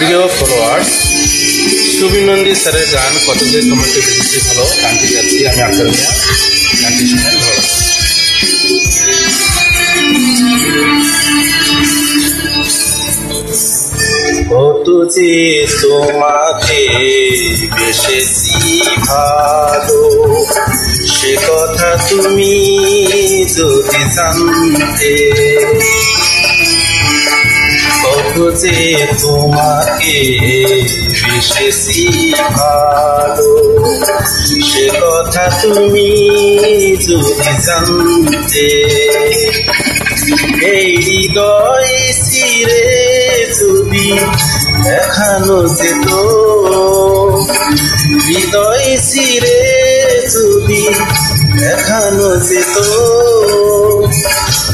প্রিয় ফলোয়ার্স সুবীর নন্দী স্যারের গান যে তোমাকে বেশি ভালো, গানটি যাচ্ছি আমি মিয়া গানটি শুনে ভালো। কত যে তোমাকে বেশেছি ভালো, সে কথা তুমি যদি জানতে যে তোমাকে বেশেছি ভালো। সে কথা তুমি যদি জানতে, এই হৃদয় চিরে যদি দেখানো যেত, হৃদয় চিরে যদি দেখানো যেত।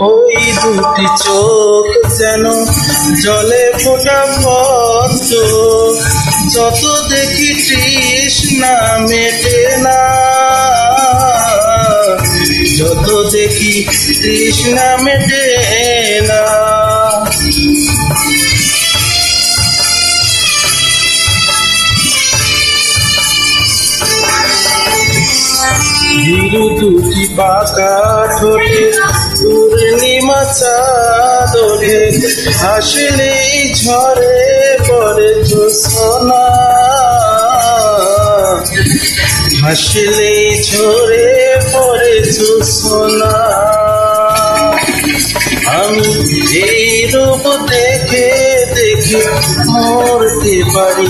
ওই দুটি চোখ যেন জলে ফোটা পদ্ম যত দেখি তৃষ্ণা মেটে না। যত দেখি তৃষ্ণা মেটে না। ধীরু দুটি বাঁকা ঠোঁটে পূর্ণিমা চাদরে হাসলেই ঝরে পড়ে সোনা। হাসলেই ঝরে পড়ে সোনা। আমি এই রূপ দেখে দেখে মরতে পারি।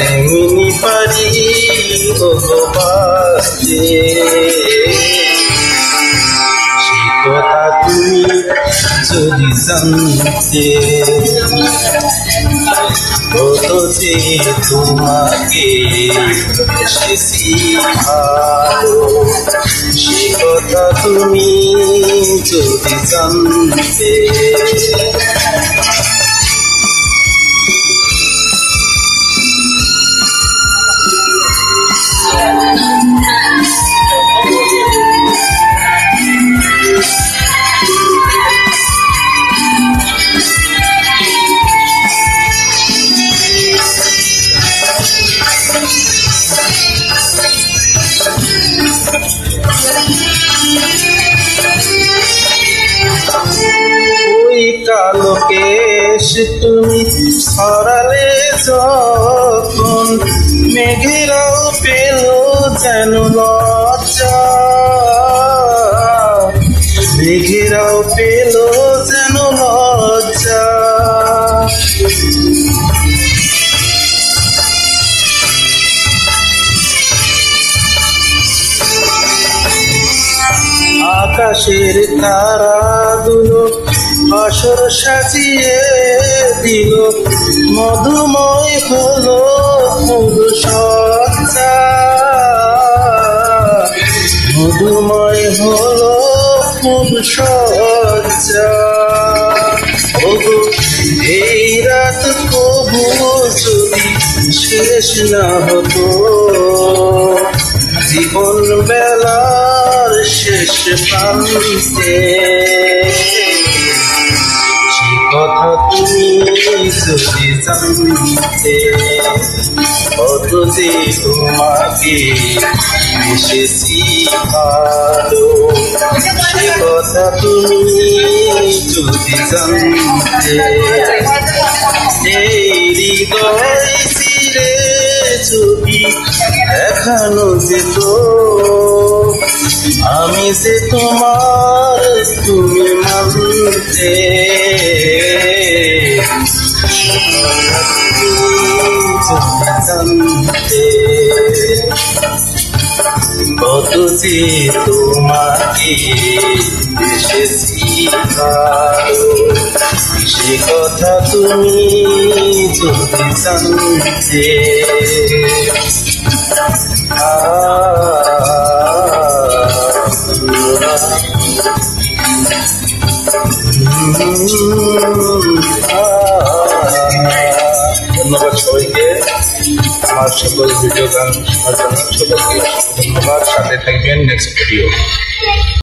তেমনি পারি সে কথা তুমি যদি জানতে কত যে তোমাকে এসেছি ভালো। সে কথা তুমি যদি জানতে ওই কালো কেশ তুমি সরালে যখন মেঘেরাও পেল যেন লজ্জা। মেঘেরাও পেল যেন আকাশের তারা দুলো আসর সাজিয়ে দিল মধুময় হলো মধু সজ্জা। মধুময় হলো মধু সজ্জা। এই রাত কবু যদি শেষ না হতো জীবন বেলার শেষ প্রান্তে কথা তুমি যদি জানতে কত যে তোমাকে এসেছি ভালো সে কথা তুমি যদি জানতে এই হৃদয় চিরে যদি দেখানো যেত আমি যে তোমার, তুমি মানতে কত তোমাকে এসেছি সে কথা তুমি যদি জানতে। ধন্যবাদ আমার সকল ভিডিও গান শোনার জন্য সবাইকে ধন্যবাদ সাথে থাকবেন। Next video